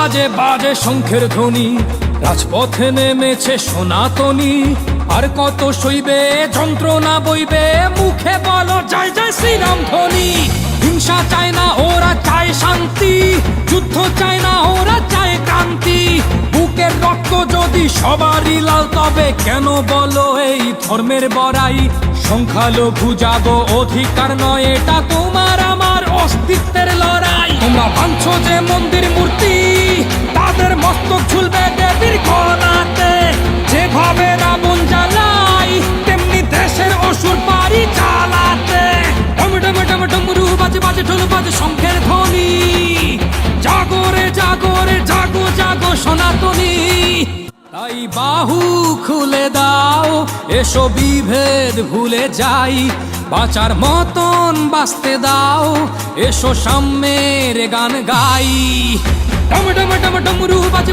বাজে বাজে শঙ্খের ধ্বনি। রাজপথে নেমেছে সনাতনী। আর কত সইবে যন্ত্রণা বইবে, মুখে বলো জয় জয় শ্রীরাম ধ্বনি। হিংসা চায় না, ওরা চায় শান্তি। যুদ্ধ চায় না, ওরা চায় ক্রান্তি বুকের রক্ত যদি সবারই লাল, তবে কেন বলো এই ধর্মের বড়াই? সংখ্যালঘু জাগো অধিকার নয়, এটা তোমার আমার অস্তিত্বের লড়াই। তোমরা ভাঙছো যে মন্দির মূর্তি। তাই বাহু খুলে দাও, এসো বিভেদ ভুলে যাই। বাঁচার মতন বাঁচতে দাও, এসো সাম্যের গান গাই। ডম ডম ডম ডমরু বাজে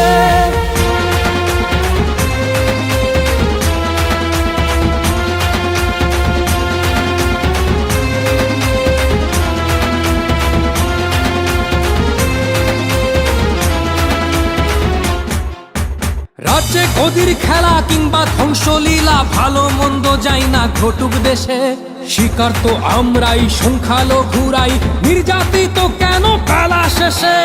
গদির খেলা কিংবা ধ্বংসলীলা ভালো মন্দ যায় না ঘটুক দেশে। শিকার তো আমরাই, সংখ্যালঘুরাই, নির্যাতিত কেন বেলা শেষে?